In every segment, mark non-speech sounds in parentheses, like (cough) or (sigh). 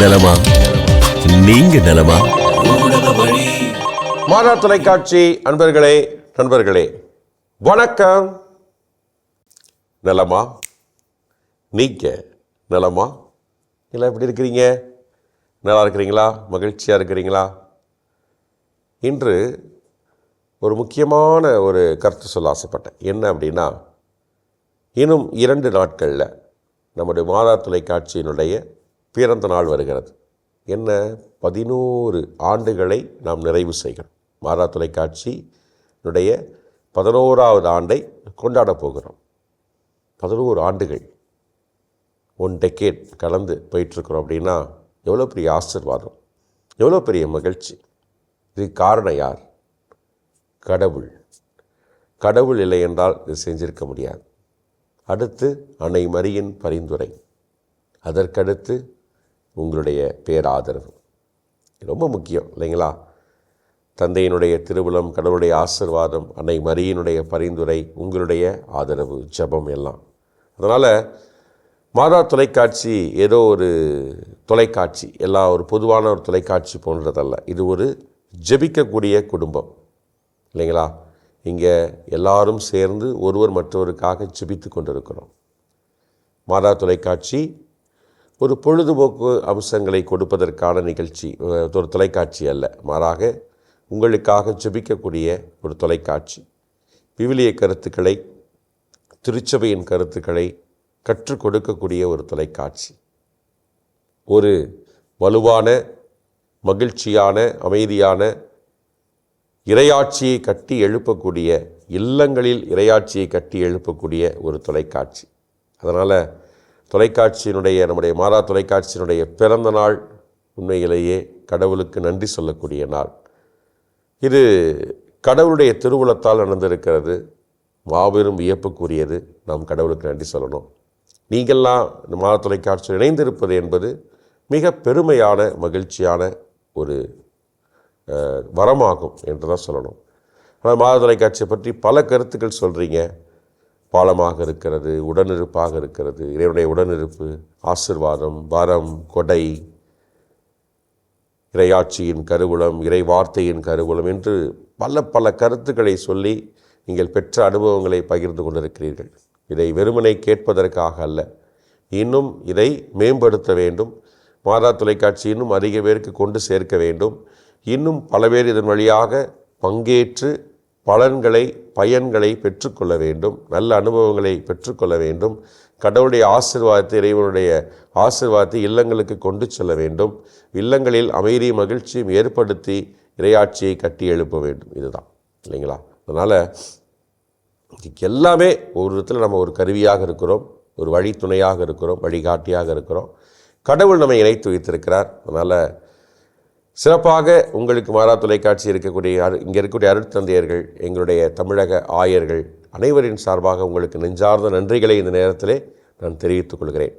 நலமா? நீங்க நலமா? மாதா தொலைக்காட்சி அன்பர்களே நண்பர்களே வணக்கம். நலமா? நீங்க நலமா? எல்லாம் எப்படி இருக்கிறீங்க? நல்லா இருக்கிறீங்களா? மகிழ்ச்சியாக இருக்கிறீங்களா? இன்று ஒரு முக்கியமான ஒரு கருத்து சொல்ல ஆசைப்பட்டேன். என்ன அப்படின்னா இன்னும் இரண்டு நாட்களில் நம்முடைய மாதா தொலைக்காட்சியினுடைய பிறந்த நாள் வருகிறது. என்ன? பதினோரு ஆண்டுகளை நாம் நிறைவு செய்கிறோம். மாதா தொலைக்காட்சியினுடைய பதினோராவது ஆண்டை கொண்டாடப் போகிறோம். பதினோரு ஆண்டுகள் ஒன் டெக்கேட் கலந்து போயிட்டுருக்குறோம் அப்படின்னா எவ்வளோ பெரிய ஆசீர்வாதம் எவ்வளோ பெரிய மகிழ்ச்சி. இது காரணம் யார்? கடவுள். கடவுள் இல்லை என்றால் இது செஞ்சிருக்க முடியாது. அடுத்து அன்னை மரியின் பரிந்துரை. அதற்கடுத்து உங்களுடைய பேராதரவு. ரொம்ப முக்கியம் இல்லைங்களா? தந்தையினுடைய திருவுளம் கடவுளுடைய ஆசிர்வாதம் அன்னை மரியினுடைய பரிந்துரை உங்களுடைய ஆதரவு ஜெபம் எல்லாம். அதனால் மாதா தொலைக்காட்சி ஏதோ ஒரு தொலைக்காட்சி எல்லா ஒரு பொதுவான ஒரு தொலைக்காட்சி போன்றதல்ல. இது ஒரு ஜெபிக்கக்கூடிய குடும்பம் இல்லைங்களா? இங்கே எல்லாரும் சேர்ந்து ஒருவர் மற்றவருக்காக ஜெபித்து கொண்டிருக்கிறோம். மாதா தொலைக்காட்சி ஒரு பொழுதுபோக்கு அம்சங்களை கொடுப்பதற்கான நிகழ்ச்சி ஒரு தொலைக்காட்சி அல்ல. மாறாக உங்களுக்காக ஜெபிக்கக்கூடிய ஒரு தொலைக்காட்சி. விவிலிய கருத்துக்களை திருச்சபையின் கருத்துக்களை கற்றுக் கொடுக்கக்கூடிய ஒரு தொலைக்காட்சி. ஒரு வலுவான மகிழ்ச்சியான அமைதியான இரையாட்சியை கட்டி எழுப்பக்கூடிய இல்லங்களில் இரையாட்சியை கட்டி எழுப்பக்கூடிய ஒரு தொலைக்காட்சி. அதனால் தொலைக்காட்சியினுடைய நம்முடைய மாதா தொலைக்காட்சியினுடைய பிறந்த நாள் உண்மையிலேயே கடவுளுக்கு நன்றி சொல்லக்கூடிய நாள். இது கடவுளுடைய திருவுளத்தால் நடந்திருக்கிறது. மாபெரும் வியப்புக்குரியது. நாம் கடவுளுக்கு நன்றி சொல்லணும். நீங்கள்லாம் இந்த மாதா தொலைக்காட்சியில் இணைந்திருப்பது என்பது மிக பெருமையான மகிழ்ச்சியான ஒரு வரமாகும் என்று தான் சொல்லணும். ஆனால் மாத தொலைக்காட்சியை பற்றி பல கருத்துக்கள் சொல்கிறீங்க பாலமாக இருக்கிறது உடனிருப்பாக இருக்கிறது இறைவனுடைய உடனிருப்பு ஆசிர்வாதம் வரம் கொடை இறையாட்சியின் கருவூலம் இறை வார்த்தையின் கருவூலம் என்று பல பல கருத்துக்களை சொல்லி நீங்கள் பெற்ற அனுபவங்களை பகிர்ந்து கொண்டிருக்கிறீர்கள். இதை வெறுமனை கேட்பதற்காக அல்ல. இன்னும் இதை மேம்படுத்த வேண்டும். மாதா தொலைக்காட்சி இன்னும் அதிக பேருக்கு கொண்டு சேர்க்க வேண்டும். இன்னும் பல பேர் இதன் வழியாக பங்கேற்று பலன்களை பயன்களை பெற்றுக்கொள்ள வேண்டும். நல்ல அனுபவங்களை பெற்றுக்கொள்ள வேண்டும். கடவுளுடைய ஆசிர்வாதத்தை இறைவனுடைய ஆசிர்வாதத்தை இல்லங்களுக்கு கொண்டு செல்ல வேண்டும். இல்லங்களில் அமைதி மகிழ்ச்சியும் ஏற்படுத்தி இறையாட்சியை கட்டி எழுப்ப வேண்டும். இதுதான். இல்லைங்களா? அதனால் எல்லாமே ஒரு விதத்தில் நம்ம ஒரு கருவியாக இருக்கிறோம். ஒரு வழித்துணையாக இருக்கிறோம். வழிகாட்டியாக இருக்கிறோம். கடவுள் நம்மை இணைத்து வைத்திருக்கிறார். அதனால் சிறப்பாக உங்களுக்கு மாறா தொலைக்காட்சி இருக்கக்கூடிய இங்கே இருக்கக்கூடிய அருட்தந்தையர்கள் எங்களுடைய தமிழக ஆயர்கள் அனைவரின் சார்பாக உங்களுக்கு நெஞ்சார்ந்த நன்றிகளை இந்த நேரத்திலே நான் தெரிவித்துக் கொள்கிறேன்.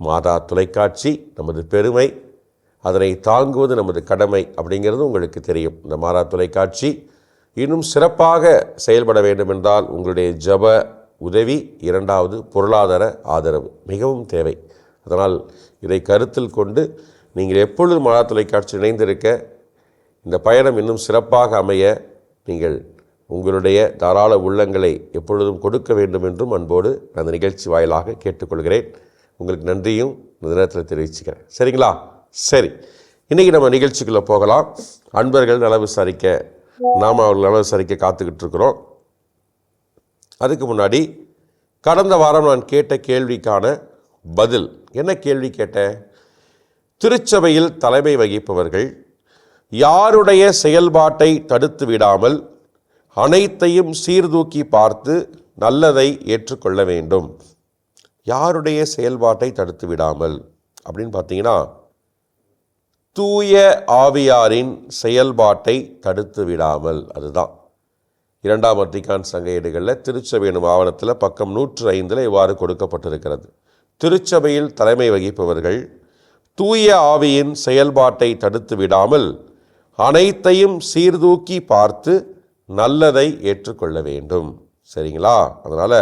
மாதா தொலைக்காட்சி நமது பெருமை அதனை தாங்குவது நமது கடமை அப்படிங்கிறது உங்களுக்கு தெரியும். இந்த மாறா தொலைக்காட்சி இன்னும் சிறப்பாக செயல்பட வேண்டும் என்றால் உங்களுடைய ஜப உதவி இரண்டாவது பொருளாதார ஆதரவு மிகவும் தேவை. அதனால் இதை கருத்தில் கொண்டு நீங்கள் எப்பொழுது மலா தொலைக்காட்சி இணைந்திருக்க இந்த பயணம் இன்னும் சிறப்பாக அமைய நீங்கள் உங்களுடைய தாராள உள்ளங்களை எப்பொழுதும் கொடுக்க வேண்டும் என்றும் அன்போடு நான் அந்த நிகழ்ச்சி வாயிலாக கேட்டுக்கொள்கிறேன். உங்களுக்கு நன்றியும் இந்த நேரத்தில் தெரிவிச்சுக்கிறேன். சரிங்களா? சரி. இன்றைக்கி நம்ம நிகழ்ச்சிக்குள்ளே போகலாம். அன்பர்கள் நல விசாரிக்க நாம் அவர்கள் நல விசாரிக்க காத்துக்கிட்டு இருக்கிறோம். அதுக்கு முன்னாடி கடந்த வாரம் நான் கேட்ட கேள்விக்கான பதில். என்ன கேள்வி கேட்டேன்? திருச்சபையில் தலைமை வகிப்பவர்கள் யாருடைய செயல்பாட்டை தடுத்து விடாமல் அனைத்தையும் சீர்தூக்கி பார்த்து நல்லதை ஏற்றுக்கொள்ள வேண்டும். யாருடைய செயல்பாட்டை தடுத்து விடாமல் அப்படின்னு பார்த்தீங்கன்னா தூய ஆவியாரின் செயல்பாட்டை தடுத்து விடாமல் அதுதான். இரண்டாம் வத்திக்கான் சங்க ஏடுகளில் திருச்சபை எனும் ஆவணத்தில் பக்கம் நூற்று ஐந்தில் இவ்வாறு கொடுக்கப்பட்டிருக்கிறது. திருச்சபையில் தலைமை வகிப்பவர்கள் தூய ஆவியின் செயல்பாட்டை தடுத்து விடாமல் அனைத்தையும் சீர்தூக்கி பார்த்து நல்லதை ஏற்றுக்கொள்ள வேண்டும். சரிங்களா? அதனால்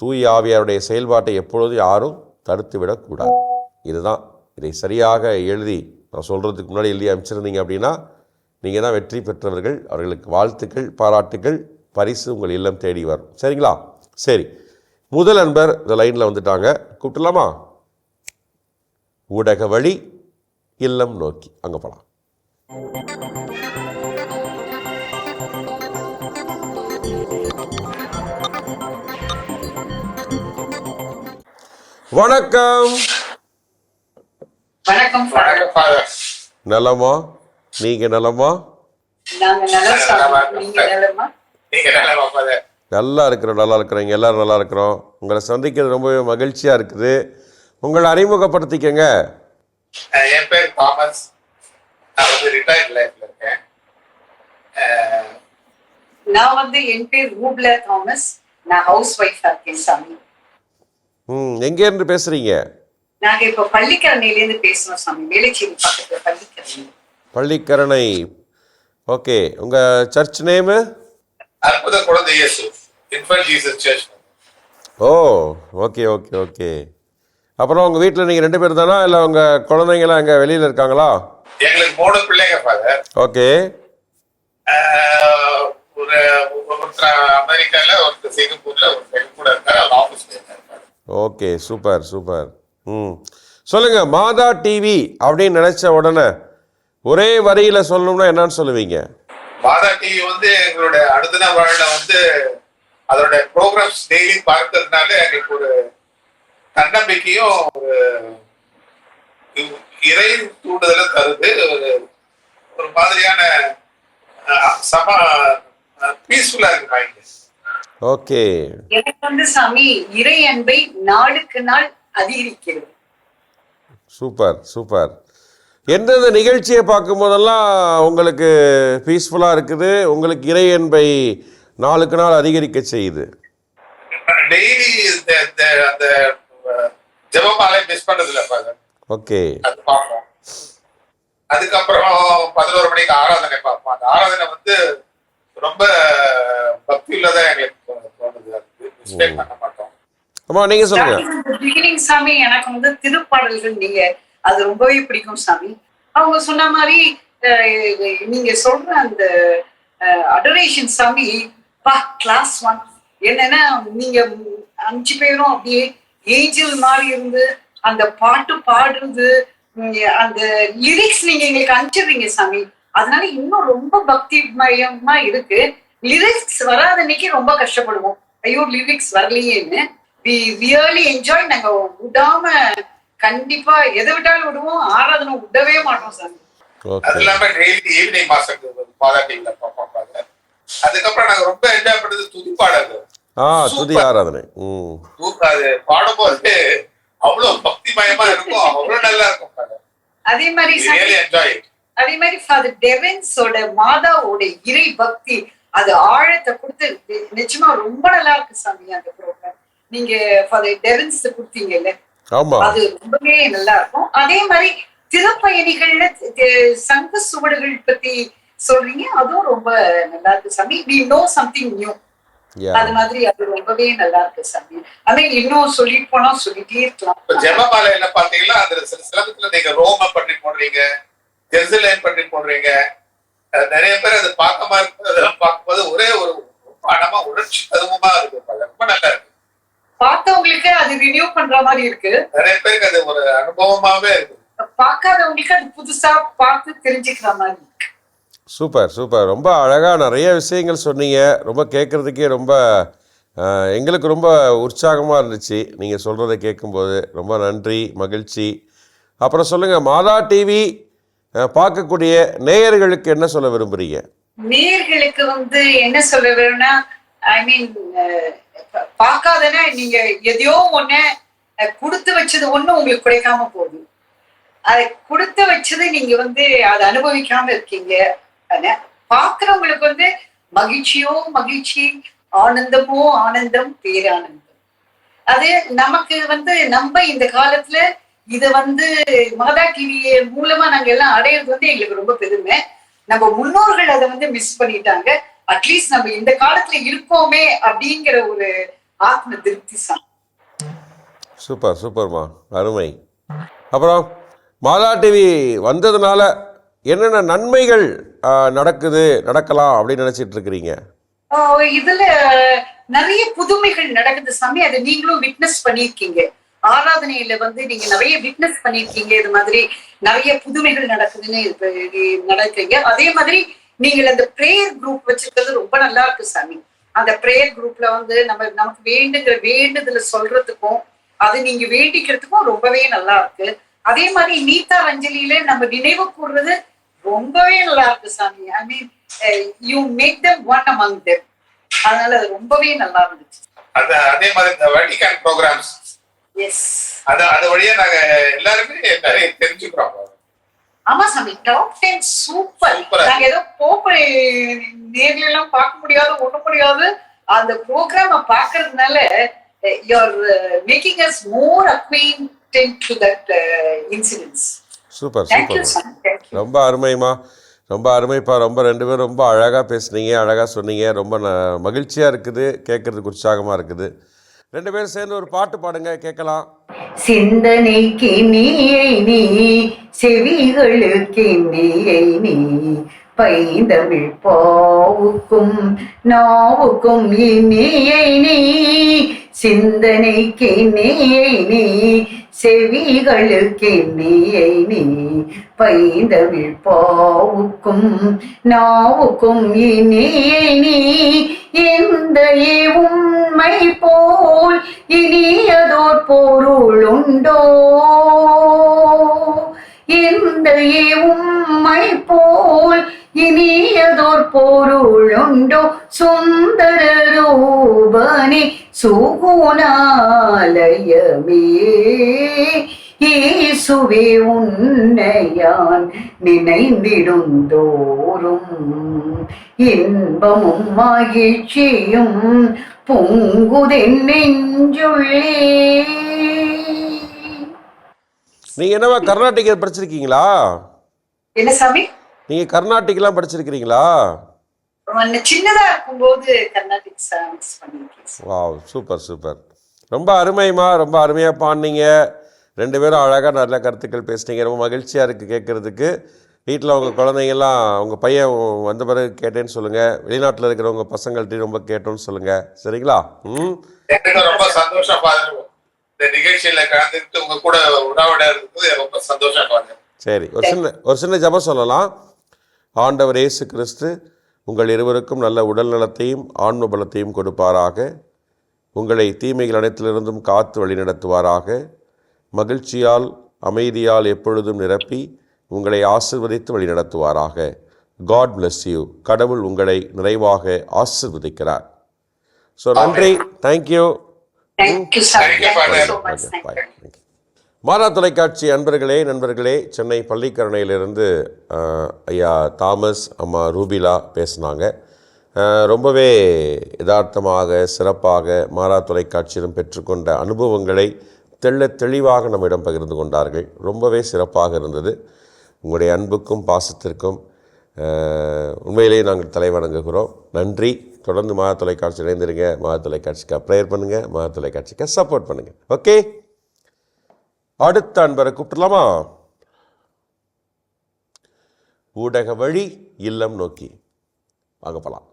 தூய ஆவியாருடைய செயல்பாட்டை எப்பொழுது யாரும் தடுத்து விடக்கூடாது இதுதான். இதை சரியாக எழுதி நான் சொல்கிறதுக்கு முன்னாடி எழுதி அமைச்சிருந்தீங்க அப்படின்னா நீங்கள் தான் வெற்றி பெற்றவர்கள். அவர்களுக்கு வாழ்த்துக்கள் பாராட்டுகள் பரிசு உங்கள் இல்லம் தேடி வரும். சரிங்களா? சரி. முதல் நண்பர் இந்த லைனில் வந்துட்டாங்க. கூப்பிட்டலாமா ஊடக வழி இல்லம் நோக்கி. அங்கே போகலாம் வணக்கம். வணக்கம் ஃபாதர். நலமா? நீங்கள் நலமா? நாங்க நலமா நீங்க நல்லா இருக்கிறோம் நல்லா இருக்கிறோம். எல்லாரும் நல்லா இருக்கிறோம். உங்களை சந்திக்கிறது ரொம்பவே மகிழ்ச்சியாக இருக்குது. உங்களை அறிமுகப்படுத்திக்கங்க. என் பேர் தாமஸ். நான் வந்து ரிட்டையர்ட் லைஃப்ல இருக்கேன். நான் வந்து என் பேர் ரூப்லா தாமஸ். நான் ஹவுஸ் ஒய்ஃபா இருக்கேன் சாமி. ம் எங்கேருந்து பேசுகிறீங்க நாங்க இப்ப பள்ளிக்கரணையில இருந்து பேசுறோம் சாமி. வேலைச்சேரி பக்கத்துல பள்ளிக்கரணை. பள்ளிக்கரணை. ஓகே உங்கள் சர்ச் நேமு அற்புத குழந்தை Yesu infant Jesus church oh okay okay okay. அப்புறம் உங்கள் வீட்டில் நீங்கள் ரெண்டு பேர் தானா? இல்லை உங்கள் குழந்தைங்களாம் அங்கே வெளியில் இருக்காங்களா? எங்களுக்கு மூணு பிள்ளைங்க ஃபாதர் ஓகே. ஒரு ஒருத்தர் அமெரிக்கால ஒருத்தர் சிங்கப்பூர்ல ஒருத்தர் கூட இருக்காரு அவர் ஓகே சூப்பர் சூப்பர். ம். சொல்லுங்கள் மாதா டிவி அப்படின்னு நினச்ச உடனே ஒரே வரியில் சொல்லணும்னா என்னன்னு சொல்லுவீங்க? மாதா டிவி வந்து எங்களுடைய அடுத்த வாழ்ல வந்து அதோட ப்ரோக்ராம்ஸ் டெய்லி பார்க்கறதுனால எங்களுக்கு ஒரு தன்னம்பிக்கையும் ஒரு இறை தூண்டுதலை தருது. ஒரு ஒரு மாதிரியான சம பீஸ்ஃபுல்லா இருக்கு மைண்ட் ஓகே. எனக்கு வந்து சாமி இறை அன்பை நாளுக்கு நாள் அதிகரிக்கிறது. Super super. எந்தெந்த நிகழ்ச்சியை பார்க்கும்போதெல்லாம் உங்களுக்கு பீஸ்ஃபுல்லாக இருக்குது? உங்களுக்கு இறை அன்பை நாளுக்கு நாள் அதிகரிக்க செய்யுது? டெய்லி அந்த ஜெபமாலை மிஸ் பண்றது இல்ல ஃபாதர் ஓகே அது பார்ப்போம் அதுக்கப்புறம் பதினோரு மணிக்கு ஆராதனை பார்ப்போம். அந்த ஆராதனை வந்து ரொம்ப பக்தி உள்ளதா எங்களுக்கு தோணுது. அது மிஸ்டேக் பண்ண மாட்டோம். சாமி எனக்கு வந்து திருப்பாடல்கள் நீங்க அது ரொம்பவே பிடிக்கும் சாமி. அவங்க சொன்ன மாதிரி நீங்க சொல்ற அந்த அடரேஷன் சாமி பா கிளாஸ் ஒன் என்னன்னா நீங்க அஞ்சு பேரும் அப்படியே ஏஞ்சல் மாதிரி இருந்து அந்த பாட்டு பாடுறது அந்த லிரிக்ஸ் நீங்க எங்களுக்கு அனுப்பிச்சிடுறீங்க சாமி. அதனால இன்னும் ரொம்ப பக்தி மயமா இருக்கு. லிரிக்ஸ் வராத அன்னைக்கு ரொம்ப கஷ்டப்படுவோம். ஐயோ லிரிக்ஸ் வரலையேன்னு. வி ரியலி என்ஜாய் நாங்க விடாம கண்டிப்பா எதை விட்டாலும் விடுவோம். ஆராதனை விடவே மாட்டோம் சாமி. அது இல்லாம டெய்லி ஈவினிங் மாசம் மாதா டிவில பார்ப்போம் பாருங்க. அதுக்கப்புறம் நாங்க ரொம்ப என்ஜாய் பண்ணது துதிப்பாடல் துதி ஆராதனை. அது பாடும்போது அவ்வளவு பக்தி மயமா இருக்கும். அவ்வளவு நல்லா இருக்கும் அதே மாதிரி அதே மாதிரி ஃபாதர் டெவன்ஸோட மாதாவோட இறை பக்தி அது ஆழத்தை கொடுத்து நிஜமா ரொம்ப நல்லா இருக்கு சாமி அந்த ப்ரோக்ராம் நீங்க ஃபாதர் டெவன்ஸ் கொடுத்தீங்கல்ல? அது ரொம்பவே நல்லா இருக்கும். அதே மாதிரி திருப்பயணிகள்ல சங்க சுவடுகள் பத்தி சொல்றீங்க. அதுவும் ரொம்ப நல்லா இருக்கு சாமி. வி நோ சம்திங் நியூ அது மாதிரி அது ரொம்பவே நல்லா இருக்கு சாமி. மீன் இன்னும் சொல்லிட்டு போனா சொல்லிட்டே இருக்கலாம். இப்ப ஜெபமாலையில பாத்தீங்கன்னா அதுல சில சிலபத்துல நீங்க ரோம பற்றி போடுறீங்க ஜெருசலேம் பற்றி போடுறீங்க. நிறைய பேர் அது பார்க்க மாதிரி அதெல்லாம் பார்க்கும்போது ஒரே ஒரு பணமா உணர்ச்சி ததுவமா இருக்கு. ரொம்ப நல்லா இருக்கு. பார்த்தவங்களுக்கு அது ரினியூ பண்ற மாதிரி இருக்கு. நிறைய பேருக்கு அது ஒரு அனுபவமாவே இருக்கு. பார்க்காதவங்களுக்கு அது புதுசா பார்த்து தெரிஞ்சுக்கிற மாதிரி சூப்பர் சூப்பர். ரொம்ப அழகாக நிறைய விஷயங்கள் சொன்னீங்க. ரொம்ப கேட்குறதுக்கே ரொம்ப எங்களுக்கு ரொம்ப உற்சாகமாக இருந்துச்சு நீங்கள் சொல்கிறத கேட்கும்போது. ரொம்ப நன்றி மகிழ்ச்சி. அப்புறம் சொல்லுங்கள் மாதா டிவி பார்க்கக்கூடிய நேயர்களுக்கு என்ன சொல்ல விரும்புகிறீங்க நேயர்களுக்கு வந்து என்ன சொல்ல விரும்புனா ஐ மீன் பார்க்காதனா நீங்க எதையோ ஒண்ணு கொடுத்து வச்சது ஒண்ணும் உங்களுக்கு கிடைக்காம போகுது. அதை கொடுத்து வச்சது நீங்க வந்து அதை அனுபவிக்காம இருக்கீங்க. பாக்குறவங்களுக்கு வந்து மகிழ்ச்சியோ மகிழ்ச்சி ஆனந்தமோ ஆனந்தம் பேரானந்தம். அது நமக்கு வந்து நம்ம இந்த காலத்துல இத வந்து மாதா டிவி மூலமா நாங்க எல்லாம் அடையிறது வந்து எங்களுக்கு ரொம்ப பெருமை. நம்ம முன்னோர்கள் அதை வந்து மிஸ் பண்ணிட்டாங்க. அட்லீஸ்ட் நம்ம இந்த காலத்துல இருக்கோமே அப்படிங்கிற ஒரு ஆத்ம திருப்தி சூப்பர் சூப்பர்மா. அருமை. அப்புறம் மாதா டிவி வந்ததுனால என்னென்ன நன்மைகள் நடக்குது நடக்கலாம் அப்படின்னு நினைச்சிட்டு இருக்கிறீங்க? இதுல நிறைய புதுமைகள் நடக்குது சாமி. அதை நீங்களும் விட்னஸ் பண்ணியிருக்கீங்க. ஆராதனையில வந்து நீங்க நிறைய விட்னஸ் பண்ணியிருக்கீங்க. இது மாதிரி நிறைய புதுமைகள் நடக்குதுன்னு நடக்குறீங்க அதே மாதிரி நீங்கள் அந்த ப்ரேயர் குரூப் வச்சிருக்கிறது ரொம்ப நல்லா இருக்கு சாமி. அந்த ப்ரேயர் குரூப்ல வந்து நம்ம நமக்கு வேண்டுங்கிற வேண்டுதல சொல்றதுக்கும் அது நீங்க வேண்டிக்கிறதுக்கும் ரொம்பவே நல்லா இருக்கு. அதே மாதிரி நீதா அஞ்சலியில நம்ம நினைவு கூறுறது ரொம்பவே நல்லா இருக்கு சாமி. I mean you make them one among them. அதனால அது ரொம்பவே நல்லா இருந்துச்சு. அது அதே மாதிரி இந்த வெட்டிகான் ப்ரோக்ராம்ஸ் எஸ் அது அது வழியா நாங்க எல்லாருமே நிறைய தெரிஞ்சுக்கிறோம். ஆமா சாமி. Top ten super. நாங்க ஏதோ போப்ப நேர்ல எல்லாம் பார்க்க முடியாது ஒண்ணு முடியாது. அந்த ப்ரோக்ராம பாக்குறதுனால you are making us more acquainted to that incidents super super ரொம்ப அருமைமா ரொம்ப அருமைப்பா. ரொம்ப ரெண்டு பேரும் ரொம்ப அழகாக பேசுனீங்க அழகாக சொன்னீங்க. ரொம்ப மகிழ்ச்சியாக இருக்குது. கேட்குறதுக்கு உற்சாகமாக இருக்குது. ரெண்டு பேரும் சேர்ந்து ஒரு பாட்டு பாடுங்க கேட்கலாம். சிந்தனைக்கு நீயை நீ செவிகளுக்கு நீயை நீ பைந்தமிழ் பாவுக்கும் நாவுக்கும் இனியை நீ சிந்தனைக்கு நீயை நீ செவிகளுக்கு நீயை நீ பைந்தமிழ் பாவுக்கும் நாவுக்கும் இனியை நீ எந்த உண்மை போல் இனியதோர் பொருளுண்டோ? எந்த உண்மை போல் சுந்தர ரூபனே சுகுணாலயமே. இயேசுவே உன்னையான் நினைந்திடும் தோறும் இன்பமும் மகிழ்ச்சியும் பொங்குதென் நெஞ்சுள்ளே. நீங்கள் என்னவா கர்நாடிக் படிச்சிருக்கீங்களா? என்ன சாமி? நீங்கள் கர்நாடிக்லாம் படிச்சிருக்கிறீங்களா? நான் சின்னதா இருக்கும்போது கர்நாடிக் சாங்ஸ் பண்ணிருக்கேன். Wow super super. ரொம்ப அருமைமா ரொம்ப அருமையாக பாடினீங்க. ரெண்டு பேரும் அழகாக நல்ல கருத்துக்கள் பேசுனீங்க. ரொம்ப மகிழ்ச்சியாக இருக்குது கேட்குறதுக்கு வீட்டில் உங்கள் குழந்தைங்கள்லாம் உங்கள் பையன் வந்த பிறகு கேட்டேன்னு சொல்லுங்கள் வெளிநாட்டில் இருக்கிறவங்க பசங்கள்ட்டையும் ரொம்ப கேட்டோன்னு சொல்லுங்கள் சரிங்களா? ம்? ரொம்ப சந்தோஷம் இந்த நிகழ்ச்சியில கலந்துக்கிட்டு உங்க கூட உணவிட இருக்குது ரொம்ப சந்தோஷம் சரி ஒரு சின்ன ஒரு சின்ன ஜெபம் சொல்லலாம். ஆண்டவர் இயேசு கிறிஸ்து உங்கள் இருவருக்கும் நல்ல உடல் நலத்தையும் ஆன்ம பலத்தையும் கொடுப்பாராக. உங்களை தீமைகள் அனைத்திலிருந்தும் காத்து வழிநடத்துவாராக. மகிழ்ச்சியால் அமைதியால் எப்பொழுதும் நிரப்பி உங்களை ஆசிர்வதித்து வழிநடத்துவாராக. காட் bless யூ கடவுள் உங்களை நிறைவாக ஆசிர்வதிக்கிறார். ஸோ நன்றி. Thank you thank you bye thank you மாறா தொலைக்காட்சி அன்பர்களே நண்பர்களே சென்னை பள்ளிக்கரணையிலிருந்து ஐயா தாமஸ் அம்மா ரூபிலா பேசினாங்க. ரொம்பவே யதார்த்தமாக சிறப்பாக மாறா தொலைக்காட்சியிலும் பெற்றுக்கொண்ட அனுபவங்களை தெள்ள தெளிவாக நம்மிடம் பகிர்ந்து கொண்டார்கள். ரொம்பவே சிறப்பாக இருந்தது. உங்களுடைய அன்புக்கும் பாசத்திற்கும் உண்மையிலேயே நாங்கள் தலை வணங்குகிறோம். நன்றி. தொடர்ந்து மாதா தொலைக்காட்சி இணைந்திருங்க. மாதா தொலைக்காட்சிக்காக ப்ரேயர் பண்ணுங்கள் மாதா தொலைக்காட்சிக்காக சப்போர்ட் பண்ணுங்கள் ஓகே? அடுத்த அன்பரை கூப்பிடலாமா? ஊடக வழி இல்லம் நோக்கி. வாங்க போலாம்.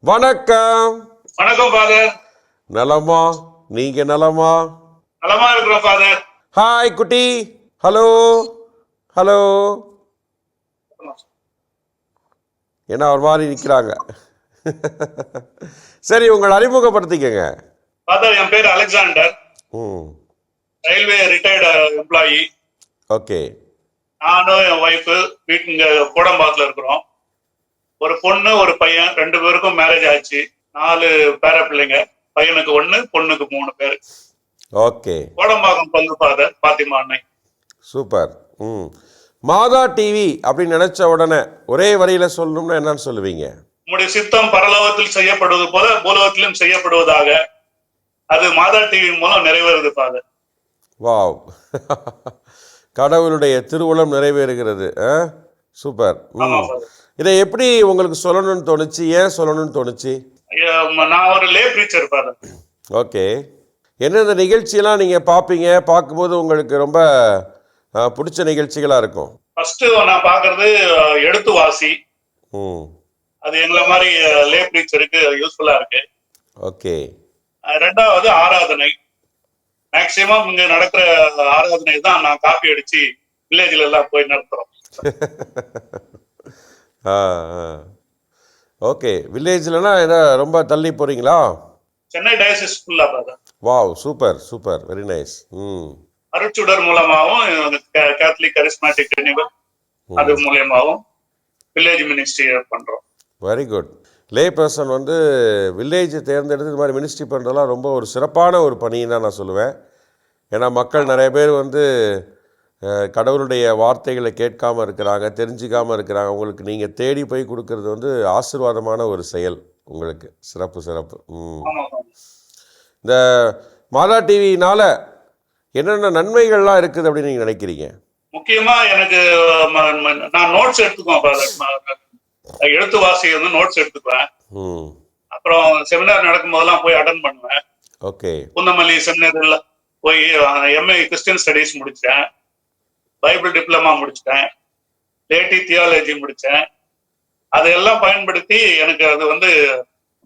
வணக்கம். வணக்கம் ஃபாதர் நலமா? நீங்க நலமா? நலமா இருக்கிறோம் ஃபாதர் ஹாய் குட்டி. ஹலோ ஹலோ என்ன ஒரு மாதிரி நிற்கிறாங்க சரி உங்களை அறிமுகப்படுத்திக்கங்க. ஃபாதர் என் பேர் அலெக்சாண்டர். ம். Railway retired employee okay. நானும் என் ஒய்ஃபு வீட்டு இங்க கோடம்பாக்கத்துல இருக்கிறோம். ஒரு பொண்ணு ஒரு பையன் ரெண்டு பேருக்கும் மேரேஜ் ஆச்சு. நாலு பேர பிள்ளைங்க பையனுக்கு ஒண்ணு பொண்ணுக்கு மூணு பேரு. ஓகே. கோடம்பாக்கம் பங்கு ஃபாதர் பாத்திமா அன்னை. சூப்பர். ம். மாதா டிவி அப்படின்னு நினச்ச உடனே ஒரே வரியில் சொல்லணும்னா என்னன்னு சொல்லுவீங்க? உம்முடைய சித்தம் பரலோகத்தில் செய்யப்படுவது போல பூலோகத்திலும் செய்யப்படுவதாக அது மாதா டிவி மூலம் நிறைவேறுது ஃபாதர் வாவ் கடவுளுடைய திருவுளம் நிறைவேறுகிறது சூப்பர் இதை எப்படி உங்களுக்கு சொல்லணும்னு தோணுச்சு? ஏன் சொல்லணும்னு தோணுச்சு? நான் ஒரு லே ப்ரீச்சர் ஃபாதர் ஓகே எந்தெந்த நிகழ்ச்சியெல்லாம் நீங்கள் பார்ப்பீங்க? பார்க்கும்போது உங்களுக்கு ரொம்ப பிடிச்ச நிகழ்ச்சிகளாக இருக்கும். ஃபர்ஸ்ட் நான் பாக்குறது அஹ், எடுத்து வாசி ம். அது எங்களை மாதிரி லே ப்ரீச்சருக்கு யூஸ்ஃபுல்லா இருக்கு. ஓகே. ரெண்டாவது ஆராதனை. மேக்சிமம் இங்க நடக்கிற ஆராதனை தான் நான் காப்பி அடிச்சு வில்லேஜ்ல எல்லாம் போய் நடத்துறோம். (laughs) ஓகே. வில்லேஜ்லனா என்ன ரொம்ப தள்ளி போகிறீங்களா சென்னை டயசிஸ் ஃபுல்லா wow super super very nice ம். அருட்சுடர் மூலமாகவும் கேத்தலிக் கரிஸ்மேட்டிக் நினைவு அது மூலியமாகவும் வில்லேஜ் மினிஸ்ட்ரி பண்றோம். வெரி குட் லே பர்சன் வந்து வில்லேஜ் தேர்ந்தெடுத்து இது மாதிரி மினிஸ்ட்ரி பண்ணுறதுலாம் ரொம்ப ஒரு சிறப்பான ஒரு பணின்னு தான் நான் சொல்லுவேன். ஏன்னா மக்கள் நிறைய பேர் வந்து கடவுளுடைய வார்த்தைகளை கேட்காம இருக்கிறாங்க தெரிஞ்சிக்காம இருக்கிறாங்க. உங்களுக்கு நீங்கள் தேடி போய் கொடுக்கறது வந்து ஆசீர்வாதமான ஒரு செயல் உங்களுக்கு. சிறப்பு சிறப்பு. இந்த மாதா டிவினால என்னென்ன நன்மைகள்லாம் இருக்குது அப்படின்னு நீங்கள் நினைக்கிறீங்க? முக்கியமா எனக்கு நான் நோட்ஸ் எடுத்துக்குவேன் எழுத்து வாசி வந்து நோட்ஸ் எடுத்துக்குவேன். அப்புறம் செமினார் நடக்கும் போதெல்லாம் போய் அட்டன் பண்ணுவேன். ஓகே. பூந்தமல்லி செமினார்ல போய் எம்ஏ கிறிஸ்டியன் ஸ்டடீஸ் முடிச்சேன். பைபிள் டிப்ளமா முடிச்சிட்டேன். லேட்டி தியாலஜி முடிச்சேன். அதையெல்லாம் பயன்படுத்தி எனக்கு அது வந்து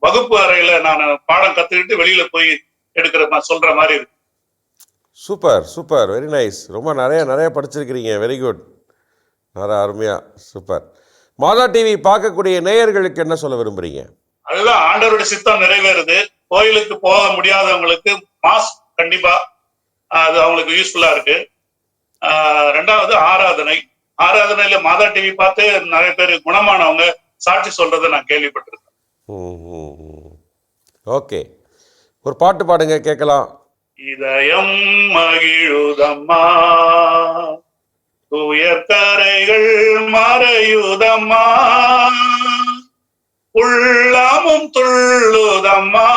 வகுப்பு அறையில நான் பாடம் கத்துக்கிட்டு வெளியில போய் எடுக்கிற சொல்ற மாதிரி இருக்கு. Super super. வெரி நைஸ் ரொம்ப நிறைய நிறைய படிச்சிருக்கிறீங்க. வெரி குட் நிறைய அருமையாக சூப்பர். மாதா டிவி பார்க்கக்கூடிய நேயர்களுக்கு என்ன சொல்ல விரும்புகிறீங்க அதுதான் ஆண்டவருடைய சித்தம் நிறைவேறுது. கோயிலுக்கு போக முடியாதவங்களுக்கு மாஸ் கண்டிப்பா அது அவங்களுக்கு யூஸ்ஃபுல்லா இருக்கு. ரெண்டாவது ஆராதனை. ஆராதனையில மாதா டிவி பார்த்து நிறைய பேர் குணமானவங்க சாட்சி சொல்றதை நான் கேள்விப்பட்டிருக்கேன். ஓகே. ஒரு பாட்டு பாடுங்க கேட்கலாம். இதயம் மகிழுதம்மா. துயர்கரைகள் மறையுதம்மா. உள்ளமும் துள்ளுதம்மா.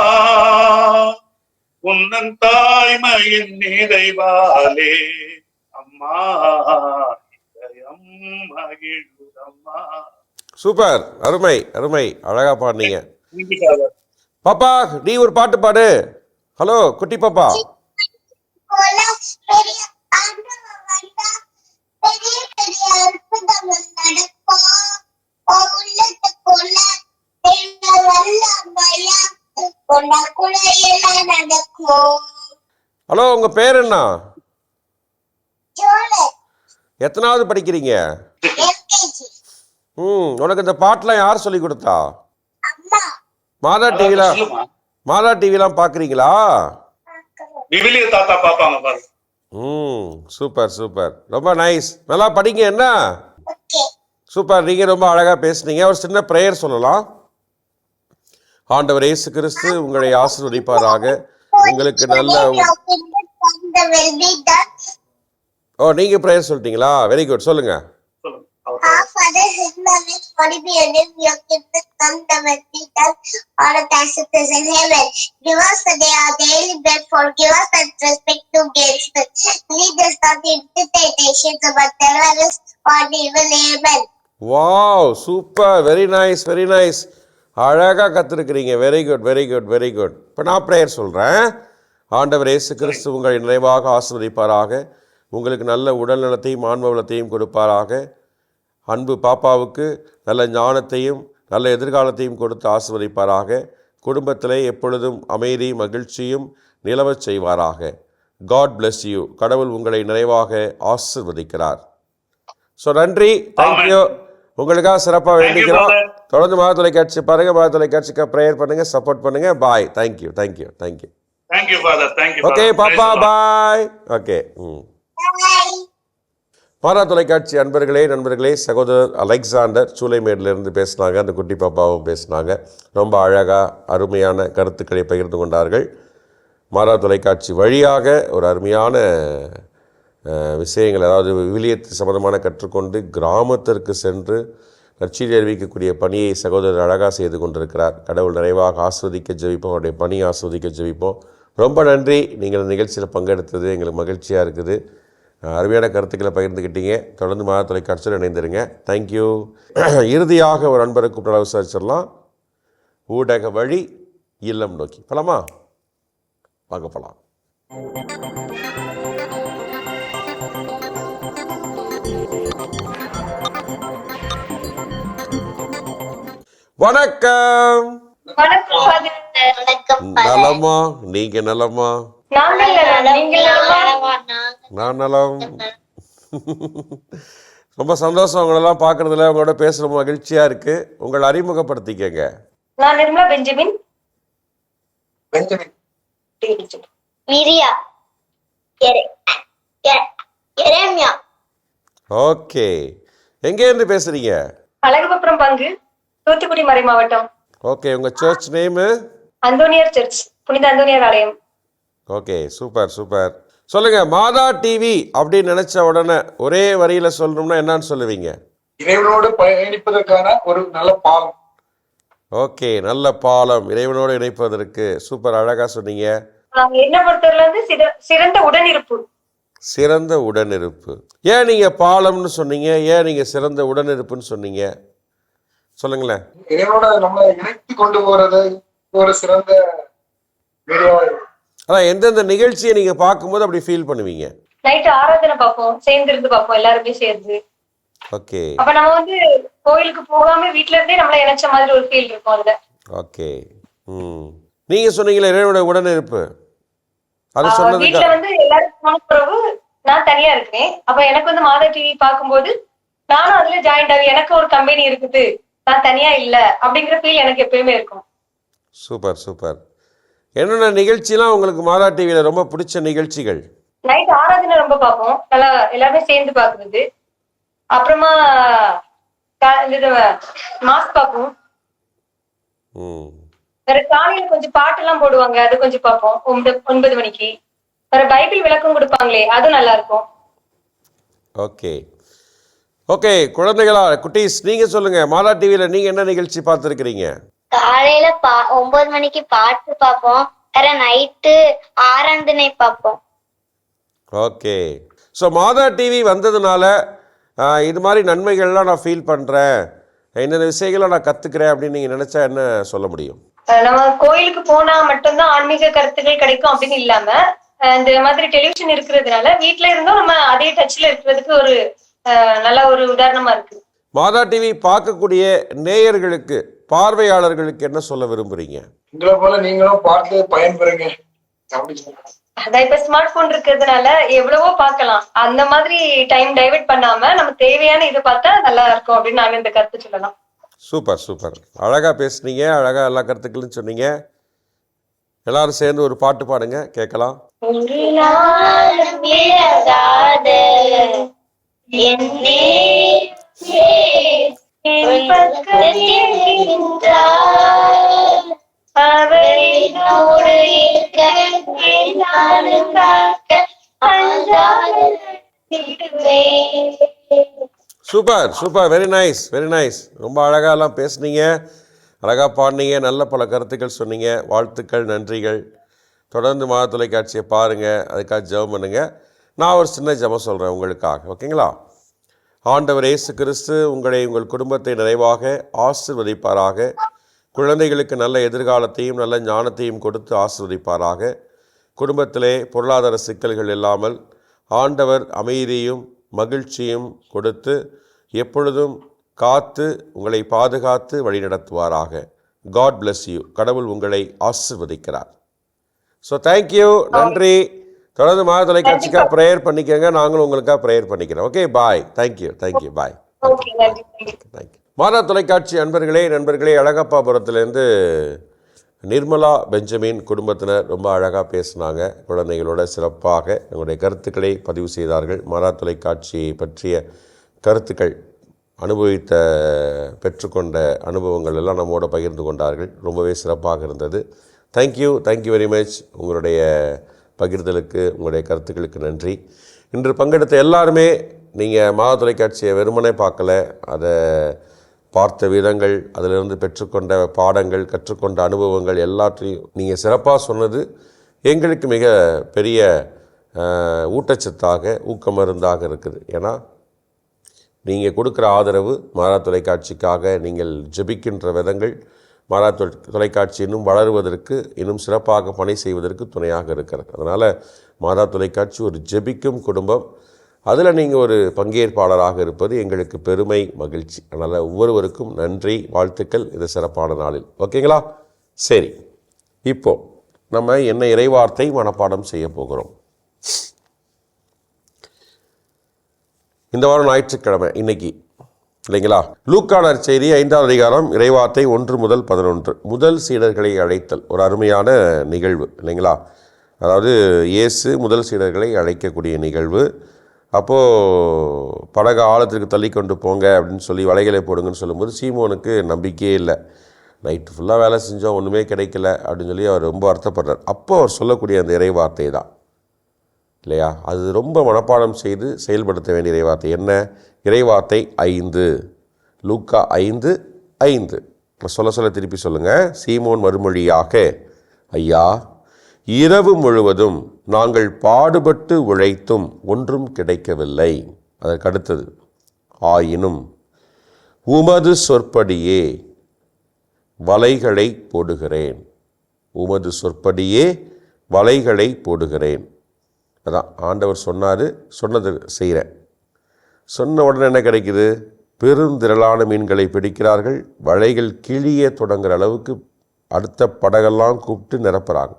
உன்னன் தாய்மையின் நிறைவாலே அம்மா இதயம் மகிழுதம்மா. சூப்பர். அருமை அருமை. அழகாக பாடினீங்க. பாப்பா நீ ஒரு பாட்டு பாடு. ஹலோ குட்டி பாப்பா. ஹலோ உங்கள் பேர் என்ன? ஜோலை. எத்தனாவது படிக்கிறீங்க? ம் உனக்கு இந்த பாட்டெலாம் யார் சொல்லி கொடுத்தா? அம்மா. மாதா டிவிலாம் மாதா டிவிலாம் பார்க்குறீங்களா விவிலிய தாத்தா பாப்பாங்க பாரு ம் சூப்பர் சூப்பர். ரொம்ப நைஸ். நல்லா படிங்க என்ன? சூப்பர் நீங்கள் ரொம்ப அழகாக பேசுனீங்க. ஒரு சின்ன ப்ரேயர் சொல்லலாம். ஆண்டவர் இயேசு கிறிஸ்து உங்களை ஆசீர்வதிப்பாராக. உங்களுக்கு நல்ல. ஓ நீங்கள் ப்ரேயர் சொல்லிட்டீங்களா? வெரி குட் சொல்லுங்கள் Our Father in heaven, hallowed be your name. Your kingdom come, the will be done on earth as it is in heaven. Give us today our daily bread. Forgive us our trespasses to against us. Lead us not into temptation, but deliver us from evil. Amen. Wow super very nice very nice அழகாக கற்றுருக்கிறீங்க very good very good very good இப்போ நான் prayer சொல்கிறேன் ஆண்டவர் இயேசு கிறிஸ்து உங்களை நிறைவாக ஆசிர்வதிப்பாராக உங்களுக்கு நல்ல உடல் நலத்தையும் ஆன்ம வளத்தையும் கொடுப்பாராக அன்பு பாப்பாவுக்கு நல்ல ஞானத்தையும் நல்ல எதிர்காலத்தையும் கொடுத்து ஆசிர்வதிப்பாராக. குடும்பத்திலே எப்பொழுதும் அமைதி மகிழ்ச்சியும் நிலவச் செய்வாராக. காட் bless யூ கடவுள் உங்களை நிறைவாக ஆசிர்வதிக்கிறார். ஸோ நன்றி. தேங்க்யூ உங்களுக்காக சிறப்பாக வேண்டிக்கிறோம். தொடர்ந்து மகா தொலைக்காட்சி பாருங்க. மகா தொலைக்காட்சிக்கு ப்ரேயர் பண்ணுங்க சப்போர்ட் பண்ணுங்க. Bye thank you thank you thank you okay பாப்பா பாய் ஓகே ம் Bye. பாரா தொலைக்காட்சி அன்பர்களே நண்பர்களே சகோதரர் அலெக்சாண்டர் சூளைமேடிலிருந்து பேசினாங்க அந்த குட்டி பாப்பாவும் பேசினாங்க. ரொம்ப அழகாக அருமையான கருத்துக்களை பகிர்ந்து கொண்டார்கள். மாறா தொலைக்காட்சி வழியாக ஒரு அருமையான விஷயங்கள் அதாவது விவிலியத்து சம்மந்தமான கற்றுக்கொண்டு கிராமத்திற்கு சென்று நற்செய்தி அறிவிக்கக்கூடிய பணியை சகோதரர் அழகாக செய்து கொண்டிருக்கிறார். கடவுள் நிறைவாக ஆஸ்வதிக்க ஜெபிப்போம் அவருடைய பணியை ஆஸ்வதிக்க ஜெபிப்போம். ரொம்ப நன்றி. நீங்கள் இந்த நிகழ்ச்சியில் பங்கெடுத்தது எங்களுக்கு மகிழ்ச்சியாக இருக்குது. அருமையான கருத்துக்களை பகிர்ந்துக்கிட்டீங்க. தொடர்ந்து மாத தொலைக்காட்சியில் இணைந்திருங்க. தேங்க்யூ (clears throat) இறுதியாக ஒரு நண்பரை கூப்பிட்டு விசாரிச்சிடலாம் ஊடக வழி இல்லம் நோக்கி. போலாமா? வாங்க போகலாம் வணக்கம். நலமா? நீங்க நலமா? நான் நலம் ரொம்ப சந்தோஷம் உங்களெல்லாம் பார்க்குறதுல. உங்களோட பேசுகிற மகிழ்ச்சியாக இருக்குது உங்களை அறிமுகப்படுத்திக்கங்க. நான் நிர்மலா பெஞ்சமின். பெஞ்சமின். மிரியா எரே- எ- எரேமியா. ஓகே. எங்கேருந்து பேசுகிறீங்க அழகுபுரம் பங்கு தூத்துக்குடி மறை மாவட்டம். ஓகே உங்கள் சர்ச் நேமு அந்தோனியர் சர்ச் புனித அந்தோனியர் ஆலயம். Okay super super. சொல்லுங்க மாதா டிவி அப்படின்னு நினைச்ச உடனே ஒரே வரியில சொல்லணும்னா என்னன்னு சொல்லுவீங்க? இறைவனோடு பயணிப்பதற்கான ஒரு நல்ல பாலம். ஓகே நல்ல பாலம். இறைவனோடு இணைப்பதற்கு சூப்பர் அழகா சொன்னீங்க. சிறந்த உடனிருப்பு. சிறந்த உடனிருப்பு. ஏன் நீங்க பாலம்னு சொன்னீங்க? ஏன் நீங்க சிறந்த உடனிருப்புன்னு சொன்னீங்க? சொல்லுங்களேன். இறைவனோட நம்மளை இணைத்து கொண்டு போறது ஒரு சிறந்த அதான் எந்தெந்த நிகழ்ச்சியை நீங்க பார்க்கும்போது அப்படி ஃபீல் பண்ணுவீங்க? நைட்டு ஆராதனை பார்ப்போம் சேர்ந்து இருந்து பார்ப்போம் எல்லாருமே சேர்ந்து. ஓகே. அப்ப நம்ம வந்து கோயிலுக்கு போகாம வீட்ல இருந்தே நம்மள இணைச்ச மாதிரி ஒரு ஃபீல் இருக்கும் அதுல. ஓகே. ம். நீங்க சொன்னீங்களே இறைவனோட உடனிருப்பு. அது ஆஹ் சொன்னதுக்கு வீட்ல வந்து எல்லாரும் போன பிறகு நான் தனியா இருக்கிறேன் அப்ப எனக்கு வந்து மாதா டிவி பார்க்கும்போது நானும் அதுல ஜாயிண்ட் ஆகி எனக்கு ஒரு கம்பெனி இருக்குது நான் தனியா இல்ல அப்படிங்கிற ஃபீல் எனக்கு எப்பயுமே இருக்கும். Super super. என்னென்ன நிகழ்ச்சிலாம் உங்களுக்கு மாதா டிவியில் ரொம்ப பிடிச்ச நிகழ்ச்சிகள்? நைட் ஆராதனை ரொம்ப பார்ப்போம். நல்லா எல்லாருமே சேர்ந்து பாக்குறது அப்புறமா கா- இது மாஸ் பார்ப்போம். வேற காலையில கொஞ்சம் பாட்டெல்லாம் போடுவாங்க அது கொஞ்சம் பார்ப்போம். ஒன்பது ஒன்பது மணிக்கு. வேற பைபிள் விளக்கம் கொடுப்பாங்களே அதுவும் நல்லா இருக்கும். ஓகே. ஓகே குழந்தைகளா குட்டீஸ் நீங்கள் சொல்லுங்கள் மாதா டிவியில் நீங்கள் என்ன நிகழ்ச்சி பார்த்துருக்கிறீங்க? காலையில பா ஒன்பது மணிக்கு பாட்டு பார்ப்போம் வேற நைட்டு ஆராதனை பார்ப்போம் ஓகே. ஸோ மாதா டிவி வந்ததுனால இது மாதிரி நன்மைகள்லாம் நான் ஃபீல் பண்ணுறேன் என்னென்ன விஷயங்களை நான் கற்றுக்கிறேன் அப்படின்னு நீங்கள் நினச்சா என்ன சொல்ல முடியும்? நம்ம கோயிலுக்கு போனா மட்டும்தான் ஆன்மீக கருத்துக்கள் கிடைக்கும் அப்படின்னு இல்லாம இந்த மாதிரி டெலிவிஷன் இருக்கிறதுனால வீட்ல இருந்தும் நம்ம அதே டச்ல இருக்கிறதுக்கு ஒரு நல்ல ஒரு உதாரணமா இருக்கு. மாதா டிவி பார்க்கக்கூடிய நேயர்களுக்கு பார்வையாளர்களுக்கு என்ன சொல்ல விரும்புகிறீங்க எங்களை போல நீங்களும் பார்த்து பயன்பெறுங்க. அதான் இப்ப ஸ்மார்ட் போன் இருக்கிறதுனால எவ்வளவோ பார்க்கலாம். அந்த மாதிரி டைம் டைவர்ட் பண்ணாம நம்ம தேவையான இதை பார்த்தா நல்லா இருக்கும் அப்படின்னு நாங்க இந்த கருத்து சொல்லலாம். Super super. அழகாக பேசுனீங்க. அழகாக எல்லா கருத்துக்களும் சொன்னீங்க. எல்லாரும் சேர்ந்து ஒரு பாட்டு பாடுங்க. கேட்கலாம். ஒரு என் பக்கத்தில் அவர் என்னோடு இருக்க, நானும் காக்க, super super. Very nice very nice ரொம்ப அழகாலாம் எல்லாம் பேசுனீங்க. அழகாக பாடினீங்க. நல்ல பல கருத்துக்கள் சொன்னீங்க. வாழ்த்துக்கள் நன்றிகள். தொடர்ந்து மாத தொலைக்காட்சியை பாருங்கள் அதுக்காக ஜெபம் பண்ணுங்க. நான் ஒரு சின்ன ஜெபம் சொல்கிறேன் உங்களுக்காக. ஓகேங்களா? ஆண்டவர் இயேசு கிறிஸ்து உங்களை உங்கள் குடும்பத்தை நிறைவாக ஆசிர்வதிப்பாராக. குழந்தைகளுக்கு நல்ல எதிர்காலத்தையும் நல்ல ஞானத்தையும் கொடுத்து ஆசிர்வதிப்பாராக. குடும்பத்திலே பொருளாதார சிக்கல்கள் இல்லாமல் ஆண்டவர் அமைதியும் மகிழ்ச்சியும் கொடுத்து எப்பொழுதும் காத்து உங்களை பாதுகாத்து வழிநடத்துவாராக. காட் bless யூ கடவுள் உங்களை ஆசிர்வதிக்கிறார். ஸோ தேங்க்யூ நன்றி. தொடர்ந்து மாத தொலைக்காட்சிக்காக ப்ரேயர் பண்ணிக்கோங்க. நாங்களும் உங்களுக்காக ப்ரேயர் பண்ணிக்கிறோம். Okay bye thank you thank you bye thank you Madha தொலைக்காட்சி அன்பர்களே நண்பர்களே அழகப்பாபுரத்துலேருந்து நிர்மலா பெஞ்சமின் குடும்பத்தினர் ரொம்ப அழகாக பேசினாங்க. குழந்தைகளோட சிறப்பாக தங்களுடைய கருத்துக்களை பதிவு செய்தார்கள். மாறா தொலைக்காட்சியை பற்றிய கருத்துக்கள் அனுபவித்த பெற்றுக்கொண்ட அனுபவங்கள் எல்லாம் நம்மோட பகிர்ந்து கொண்டார்கள். ரொம்பவே சிறப்பாக இருந்தது. தேங்க்யூ தேங்க்யூ வெரி மச் உங்களுடைய பகிர்தலுக்கு உங்களுடைய கருத்துக்களுக்கு நன்றி. இன்று பங்கெடுத்த எல்லாருமே நீங்கள் மாத தொலைக்காட்சியை வெறுமனே பார்க்கல. அதை பார்த்த விதங்கள் அதிலிருந்து பெற்றுக்கொண்ட பாடங்கள் கற்றுக்கொண்ட அனுபவங்கள் எல்லாத்தையும் நீங்கள் சிறப்பாக சொன்னது எங்களுக்கு மிக பெரிய ஊட்டச்சத்தாக ஊக்கமருந்தாக இருக்குது. ஏன்னா நீங்கள் கொடுக்குற ஆதரவு மாறா தொலைக்காட்சிக்காக நீங்கள் ஜெபிக்கின்ற விதங்கள் மாறா தொலை தொலைக்காட்சி இன்னும் வளருவதற்கு இன்னும் சிறப்பாக பணி செய்வதற்கு துணையாக இருக்கிறது. அதனால் மாறா தொலைக்காட்சி ஒரு ஜெபிக்கும் குடும்பம். அதில் நீங்கள் ஒரு பங்கேற்பாளராக இருப்பது எங்களுக்கு பெருமை மகிழ்ச்சி. அதனால் ஒவ்வொருவருக்கும் நன்றி வாழ்த்துக்கள். இந்த சிறப்பான நாளில். ஓகேங்களா? சரி. இப்போ நம்ம என்ன இறைவார்த்தை மனப்பாடம் செய்ய போகிறோம். இந்த வாரம் ஞாயிற்றுக்கிழமை இன்னைக்கு இல்லைங்களா? லூக்கானர் செய்தி ஐந்தாவது அதிகாரம் இறைவார்த்தை ஒன்று முதல் பதினொன்று முதல் சீடர்களை அழைத்தல். ஒரு அருமையான நிகழ்வு இல்லைங்களா? அதாவது இயேசு முதல் சீடர்களை அழைக்கக்கூடிய நிகழ்வு. அப்போது படகு ஆழத்திற்கு தள்ளி கொண்டு போங்க அப்படின்னு சொல்லி வலைகளை போடுங்கன்னு சொல்லும்போது சீமோனுக்கு நம்பிக்கையே இல்லை. நைட்டு ஃபுல்லாக வேலை செஞ்சோம் ஒன்றுமே கிடைக்கல அப்படின்னு சொல்லி அவர் ரொம்ப வருத்தப்படுறார். அப்போ அவர் சொல்லக்கூடிய அந்த இறைவார்த்தை தான். இல்லையா? அது ரொம்ப மனப்பாடம் செய்து செயல்படுத்த வேண்டிய இறைவார்த்தை. என்ன? இறைவார்த்தை ஐந்து. லூக்கா ஐந்து ஐந்து. சொல்ல சொல்ல திருப்பி சொல்லுங்கள் சீமோன் மறுமொழியாக ஐயா இரவு முழுவதும் நாங்கள் பாடுபட்டு உழைத்தும் ஒன்றும் கிடைக்கவில்லை. அதற்கடுத்தது ஆயினும் உமது சொற்படியே வலைகளை போடுகிறேன். உமது சொற்படியே வலைகளை போடுகிறேன். அதான் ஆண்டவர் சொன்னார் சொன்னது செய்கிறேன் சொன்ன உடனே என்ன கிடைக்குது? பெருந்திரளான மீன்களை பிடிக்கிறார்கள். வலைகள் கிழிய தொடங்குற அளவுக்கு அடுத்த படகெல்லாம் கூப்பிட்டு நிரப்புறாங்க.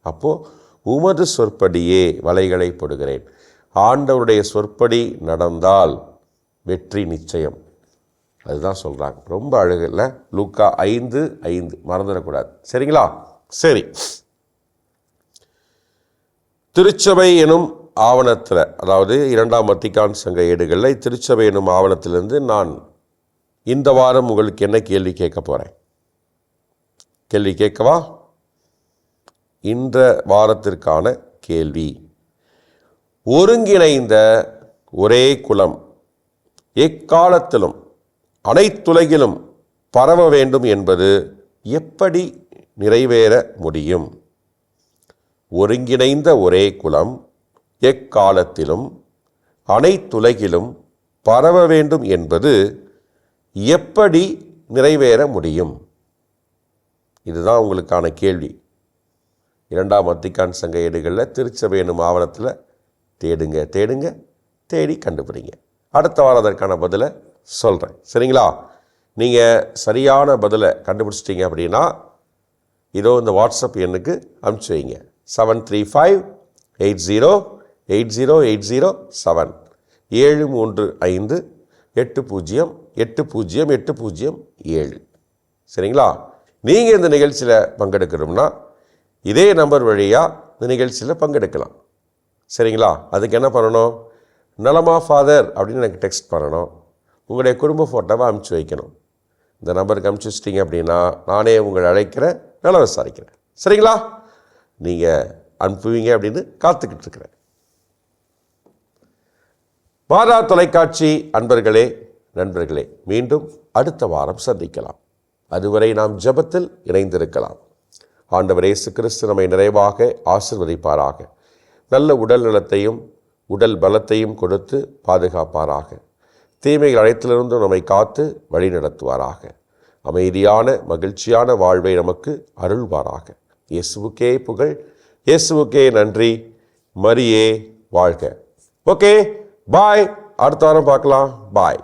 அப்போது உமது சொற்படியே வலைகளை போடுகிறேன். ஆண்டவருடைய சொற்படி நடந்தால் வெற்றி நிச்சயம். அதுதான் சொல்கிறாங்க ரொம்ப அழகில் லூக்கா ஐந்து ஐந்து. மறந்துடக்கூடாது. சரிங்களா? சரி. திருச்சபை எனும் ஆவணத்தில் அதாவது இரண்டாம் வத்திக்கான் சங்க ஏடுகளில் திருச்சபை என்னும் ஆவணத்திலிருந்து நான் இந்த வாரம் உங்களுக்கு என்ன கேள்வி கேட்க போகிறேன் கேள்வி கேட்கவா? இந்த வாரத்திற்கான கேள்வி. ஒருங்கிணைந்த ஒரே குலம். எக்காலத்திலும் அனைத்துலகிலும் பரவ வேண்டும் என்பது எப்படி நிறைவேற முடியும்? ஒருங்கிணைந்த ஒரே குலம் எக்காலத்திலும் அனைத்துலகிலும் பரவ வேண்டும் என்பது எப்படி நிறைவேற முடியும்? இதுதான் உங்களுக்கான கேள்வி. இரண்டாம் வத்திக்கான் சங்க ஏடுகளில் திருச்சபை என்னும் ஆவணத்தில் தேடுங்க தேடுங்க தேடி கண்டுபிடிங்க. அடுத்த வாரம் அதற்கான பதிலை சொல்கிறேன் சரிங்களா? நீங்கள் சரியான பதிலை கண்டுபிடிச்சிட்டிங்க அப்படின்னா இதோ இந்த வாட்ஸ்அப் எண்ணுக்கு அனுப்பிச்சி வைங்க. Seven three five eight zero eight zero eight zero seven. ஏழு மூன்று ஐந்து எட்டு பூஜ்ஜியம் எட்டு பூஜ்ஜியம் எட்டு பூஜ்ஜியம் ஏழு. சரிங்களா? நீங்கள் இந்த நிகழ்ச்சியில் பங்கெடுக்கணும்னா இதே நம்பர் வழியாக இந்த நிகழ்ச்சியில் பங்கெடுக்கலாம். சரிங்களா? அதுக்கு என்ன பண்ணணும்? நலமா ஃபாதர் அப்படின்னு எனக்கு டெக்ஸ்ட் பண்ணணும். உங்களுடைய குடும்ப ஃபோட்டோவை அமுச்சு வைக்கணும். இந்த நம்பருக்கு அனுப்பிச்சி வச்சிட்டிங்க அப்படின்னா நானே உங்களை அழைக்கிறேன் நலம் விசாரிக்கிறேன். சரிங்களா? நீங்கள் அனுப்புவீங்க அப்படின்னு காத்துக்கிட்டு இருக்கிறேன். மாதா தொலைக்காட்சி அன்பர்களே நண்பர்களே மீண்டும் அடுத்த வாரம் சந்திக்கலாம். அதுவரை நாம் ஜெபத்தில் இணைந்திருக்கலாம். ஆண்டவர் இயேசு கிறிஸ்து நம்மை நிறைவாக ஆசிர்வதிப்பாராக. நல்ல உடல் நலத்தையும் உடல் பலத்தையும் கொடுத்து பாதுகாப்பாராக. தீமைகள் அனைத்திலிருந்தும் நம்மை காத்து வழி நடத்துவாராக அமைதியான மகிழ்ச்சியான வாழ்வை நமக்கு அருள்வாராக. இயேசுவுக்கே புகழ் இயேசுவுக்கே நன்றி. மரியே வாழ்க. ஓகே? பாய் அடுத்த வாரம் பார்க்கலாம் பாய்